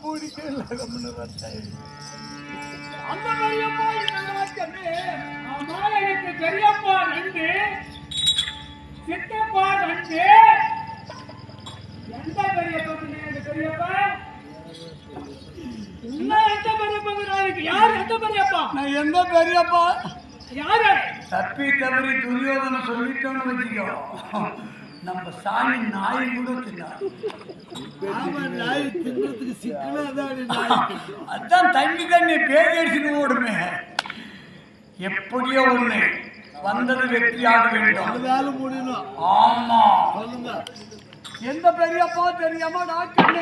பிடிக்கல கம்முன்னு பெரியப்பா இந்த வச்சது ஆமா எனக்கு பெரியப்பா ரெண்டு சித்தப்பா ரெண்டு எந்த பெரியப்பா எனக்கு பெரியப்பா இன்னும் எந்த பெரியப்பா யார் எந்த பெரியப்பா நான் எந்த பெரியப்பா? யாரு? தப்பி தவறி துரியோதனை சொல்லிட்டோம்னு வச்சுக்கோ. நம்ம சாமி நாய் கூட தின்னாரு. நாய் தின்றதுக்கு சிக்கனாதான் நாய் அதான் தண்ணி தண்ணி பேரடிச்சுட்டு ஓடுமே. எப்படியோ ஒண்ணு வந்தது வெற்றியாக வேண்டும். முடியணும். ஆமா. சொல்லுங்க. எந்த பெரியப்பா தெரியாம டாக்டர்?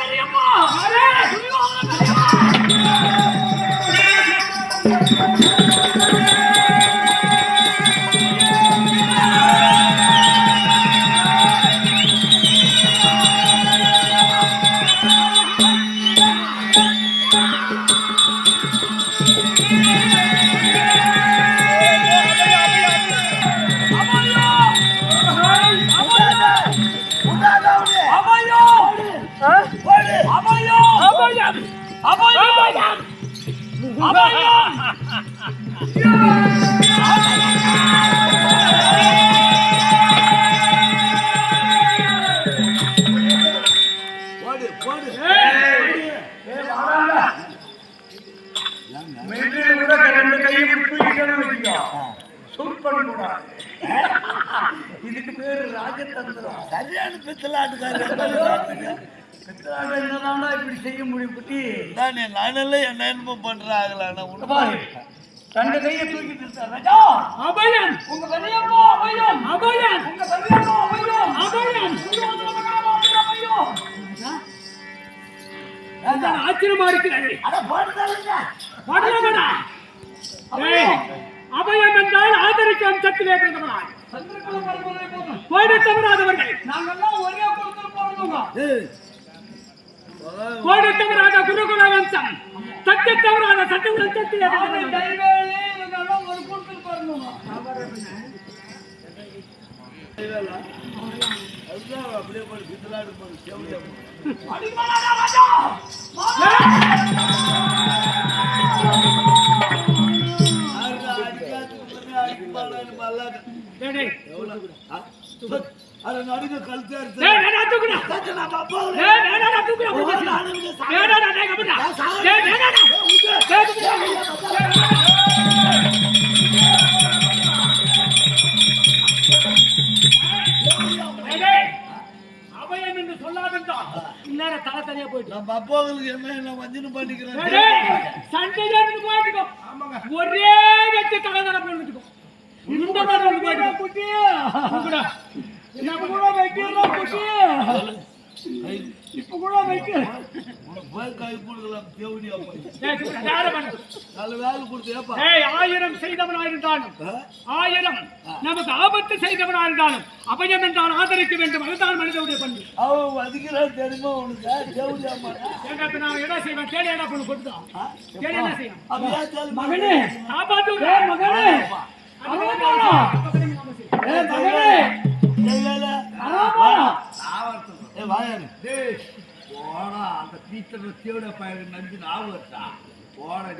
பெரியப்பா. பெரியப்பா. போடு கூடாது இதுக்கு பேரு ராஜதந்திரம். சரியான பித்தலாட்டுக்காரர். என்னதான்டா இப்படி செய்ய முடியும் குட்டி தானே நானெல்லாம் என்ன என்னமோ பண்றாங்களா பாரு ரெண்டு கையை தூக்கிட்டு இருக்க ராஜா! அபயம் உங்க பெரியப்பா அபயம் அபயம் உங்க பெரியப்பா அபயம் அபயம் ஆச்சரியமா இருக்கிறது அட ஏய், அபயம் என்றால் ஆதரிக்கும் சத்திலே பிறந்தவனாய் கோடி தவறாதவர்கள். கோடி தவறாத குருகுல வம்சம். சத்திய தவறாத சத்திய அதுதான் அப்படியே ஒரே வெட்டு தலைதர பண்ணிட்டுக்கோ இந்த மாதிரி குட்டி. இப்ப கூட வைக்கிறோம் குட்டி இப்ப கூட வைக்க. ஆயிரம் செய்தவனா இருந்தாலும் ஆயிரம் நமக்கு ஆபத்து செய்தவனா இருந்தாலும் அபயம் என்றால் ஆதரிக்க வேண்டும். அதுதான் மனிதனுடைய பண்பு. அவன் வதிக்கிறான் தெரியுமா உனக்கு? நான் என்ன செய்வேன்? தேடி என்ன பண்ணு கொடுத்தான் மகனே ஏ போடா அந்த பீத்தர் தேவட பையன் நம்பி ஆவட்டா போடா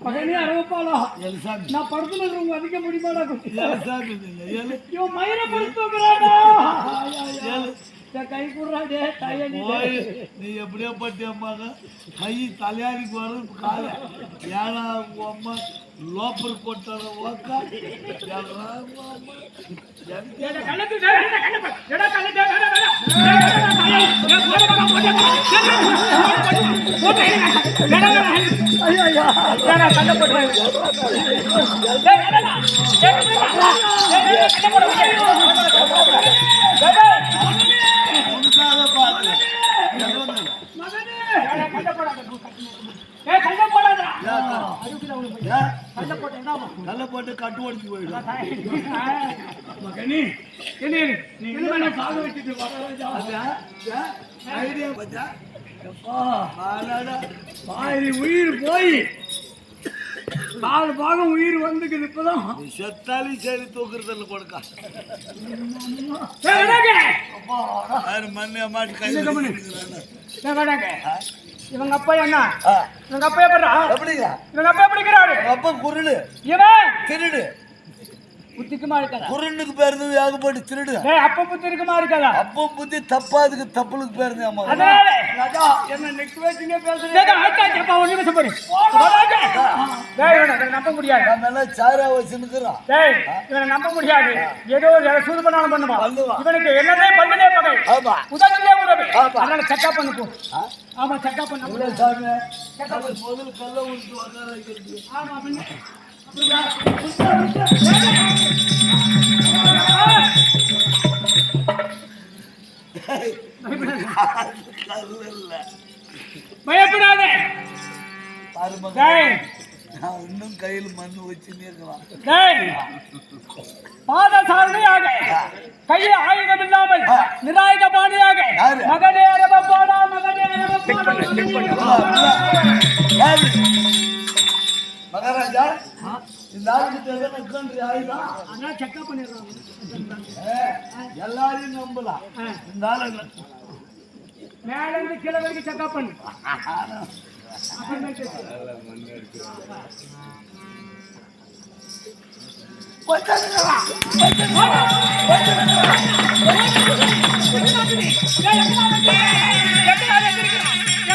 மகனே அரவப்பாலா எலிசாமி நான் படுத்துல இருக்கிறவங்க அதிக முடியுமாடா எலிசாமி இவன் மயிர படுத்துக்கிறாடா ஏழு கை குடுறாடே தாய நீ எப்படியோ பட்டி அம்மாங்க கை தலையாரிக்கு வரும் கால ஏன்னா உங்க அம்மா லோப்பர் கொட்டாட ஓக்கா எடா உங்க அம்மா. எனக்கு ஏடா கண்ணத்து டேய் ஏடா கண்ணத்து ஏடா கண்ணத்து டேய் ஏடா ஏடா தாயே ஏ போட போட போட ஏடா ஐயோ ஐயோ ஏடா கண்ண போடு டேய் ஏடா ஏடா கண்ண போடு உனக்காக பாக்குறேன் மகனே ஏடா கண்ண போடாத ஏய் கண்ண போடாதடா ஏன்? கண்ண போட்டு என்ன நல்ல போட்டு கட்டு ஒடிச்சு போயிடும் மகனே நீ என்ன சாக வச்சிட்டு ஐடியா பாதி உயிர் போய். நாலு பாகம் உயிர் வந்துக்குது இப்பதான். செத்தாலும் சரி தூக்குறதில்ல கொடுக்கா மண்ணை மாட்டு கை இவங்க அப்பா என்ன? இவங்க அப்பா எப்படா எப்படிங்க இவங்க அப்பா எப்படி இருக்கிறாரு அப்ப குருடு. இவன் திருடு. புத்திக்குமா இருக்காதா? குருண்டுக்கு பேருந்து ஏகப்பட்டு திருடு அப்ப புத்தி இருக்குமா இருக்காதா? அப்ப புத்தி தப்பாதுக்கு தப்புளுக்கு பேருந்து அம்மா. அதனால ராஜா என்ன நெக்ஸ்ட் வச்சுங்க பேசுறேன் ஆச்சா, ஆச்சா, ஒரு நிமிஷம் பாரு. வராங்க. டேய், இவனை நம்ப முடியாது. நம்ம எல்லாம் சாரா வச்சுருக்கிறோம் டேய், இவனை நம்ப முடியாது. ஏதோ ஒரு சூது பண்ணாலும் பண்ணுவான். இவனுக்கு என்னதே பண்ணதே பகை ஆமா. உதவியே உதவி. ஆமா. அதனால செக்கா பண்ணு போ ஆமா செக்கா பண்ணு சாமி? முதல்ல கல்ல வைக்கிறது. ஆமா பயப்படாதே. இன்னும் கையில் மண்ணு வச்சுன்னே இருக்கலாம். பாதசாரணியாக கையில் ஆயுதம் இல்லாமல் நிராயுத பாணியாக? மகனே ரபப்பாடா மகனே ரபப்பாடா யாரு? மகாராஜா இந்த ஆளுக்கு தேவையான உட்காந்து ஆயுதம் செக்கா பண்ணிடுறாங்க. எல்லாரையும் நம்பலாம் இந்த ஆளு இல்ல. மேல இருந்து கீழே வரைக்கும் செக்கா பண்ணு.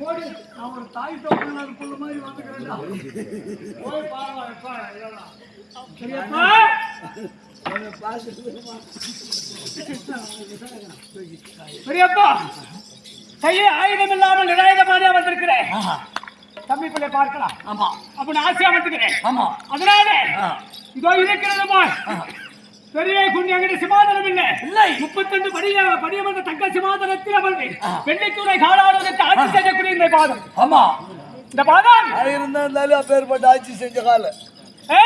போடு நான் ஒரு தாய் புள்ள மாதிரி வந்துக்கிறேன்டா போய் பாருப்பா சரியாப்பா? பெரியப்பா கையே ஆயுதம் இல்லாமல் நிராயுதமானே வந்திருக்கிறேன். தம்பி பிள்ளை பார்க்கலாம். ஆமா. அப்படின்னு ஆசையா வந்துக்கிறேன். ஆமா. அதனால இதோ இருக்கிறது பெரிய குண்டி அங்கே சிமாதனம் இல்லை. இல்லை. முப்பத்தெண்டு படிய படியமர்ந்த தங்க சிமாதனத்தில் அமர்ந்து வெள்ளித்துறை காலாடுவதற்கு ஆட்சி செய்யக்கூடிய இந்த பாதம். ஆமா. இந்த பாதம்? இருந்தா இருந்தாலும் அப்பேற்பட்ட ஆட்சி செஞ்ச கால. ஏ,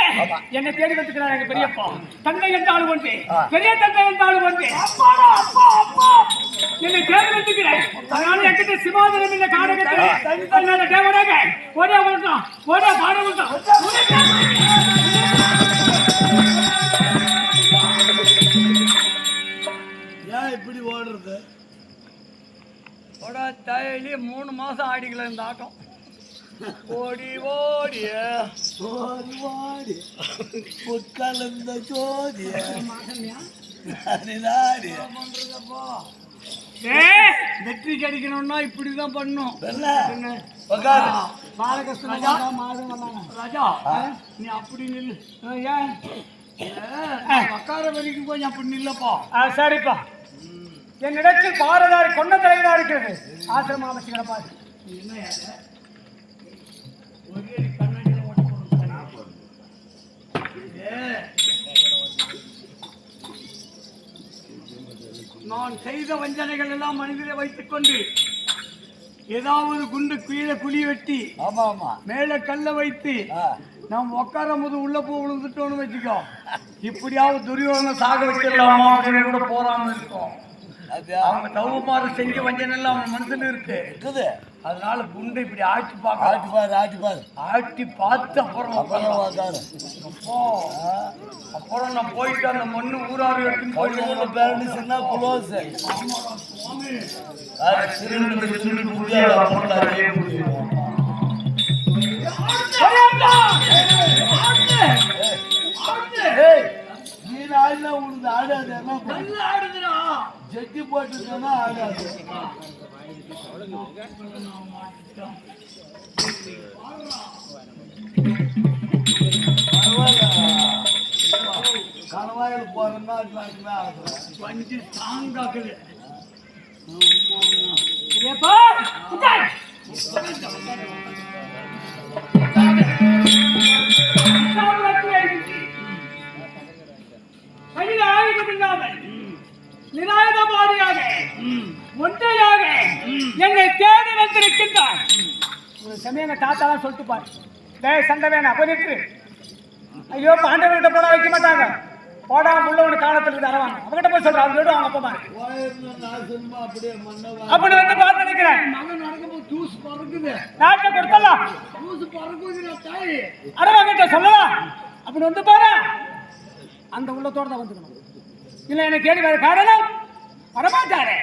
என்னை தேடி வந்துக்கிறார் எங்க பெரியப்பா. தந்தை என்றாலும் ஒன்று. பெரிய தந்தை என்றாலும் ஒன்று. என்னை தேடி வந்துக்கிறேன். அதனால என்கிட்ட சிமாதனம் இல்லை காடகத்தில் அதனால தேவராக ஓடே இப்படி ஓடுறது? ஓடா தயலி மூணு மாசம் ஆடிக்கல இந்த ஆட்டம். ஓடி ஓடிய ஓடி ஓடி. புட்கலந்த ஜோதிய. வெற்றி கிடைக்கணும்னா இப்படிதான் பண்ணும். உட்காரு. பாலகிருஷ்ணன் ராஜா? நீ அப்படி நில்லு ஏன் உட்கார வரைக்கும் கொஞ்சம் அப்படி நில்லப்பா. சரிப்பா. என்னிடத்தில் பாரதாரி கொண்ட தலைவரா இருக்கிறது. ஆசிரமம் அமைச்சுக்கிற பாரு நான் செய்த வஞ்சனைகள் எல்லாம் மனிதரை வைத்துக் கொண்டு ஏதாவது குண்டு கீழே குழி வெட்டி ஆமா ஆமா. மேல கல்ல வைத்து. நாம் உட்காரும் போது உள்ள போ விழுந்துட்டோம்னு வச்சுக்கோ. இப்படியாவது துரியோதனை சாக வச்சிடலாமா அப்படின்னு கூட போறாம இருக்கும். அவங்க தவமாறு செஞ்ச வஞ்சனை எல்லாம் அவன் மனசுல இருக்கு. இருக்குது. அதனால குண்டை இப்படி ஆட்டி பார்க்க ஆட்டி பாரு ஆட்டி பாரு. ஆட்டி பார்த்து அப்புறம் அப்புறம் அப்போ, அப்புறம் நான் போயிட்டு அந்த மண்ணு ஊராறு கவுளில போயிட்டு பேரண்டி சின்ன குளோஸ். திருநெல்வேலி திருநெல்வேலி முடியாது அப்புறம் முடியும் நீ ஆடினா ஆடாது ஆடுதுடா! ஜெட்டி போட்டுட்டேன்னா ஆடாது கணவாயில் போறேன்னா அதுதான் ஆடுறேன் வண்டி ஸ்ட்ராங் ஆகுது நிராயுதபாடியாக ஒன்றையாக என்னை தேடி வந்திருக்கின்றார். ஒரு சமயம் எங்கள் தாத்தாலாம் சொல்லிட்டு பாரு. டே சண்டை வேணாம் போய் நிற்று ஐயோ பாண்டவர்கிட்ட போட வைக்க மாட்டாங்க. போடா முள்ள ஒன்று காலத்தில் தரவாங்க அவங்ககிட்ட போய் சொல்கிறேன் அவங்க சொல்லுவாங்க அப்பமா அப்படி வந்து பார்த்து நினைக்கிறேன். ஜூஸ் பறக்குது. நாட்டை கொடுத்தலாம். ஜூஸ் பறக்குது சொல்லலாம் அப்படி வந்து பாரு. அந்த உள்ளத்தோட தான் வந்துக்கணும். இல்ல எனக்கு தேடி வேற காரணம்? வரமாட்டாரே.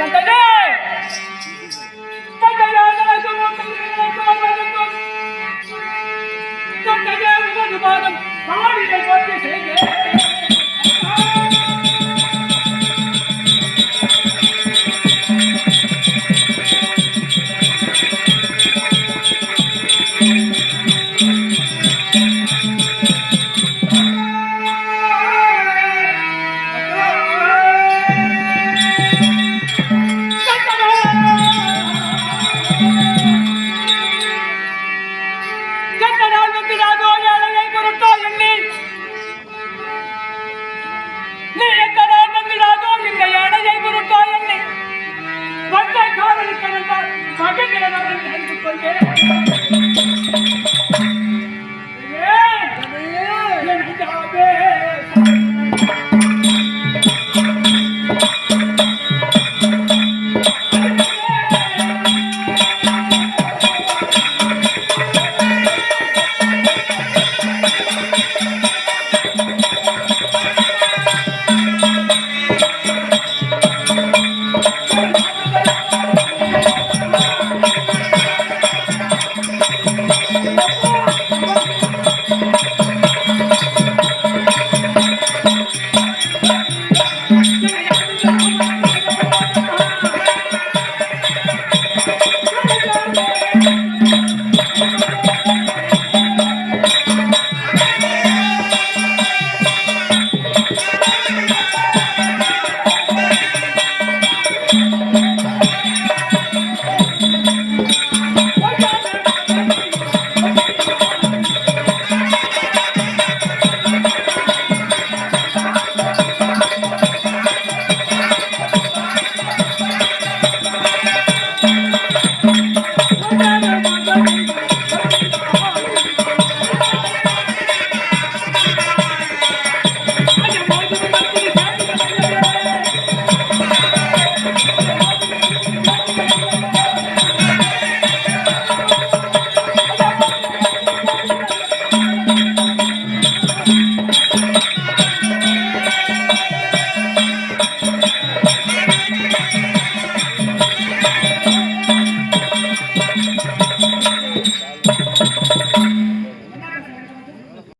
கண்டனால்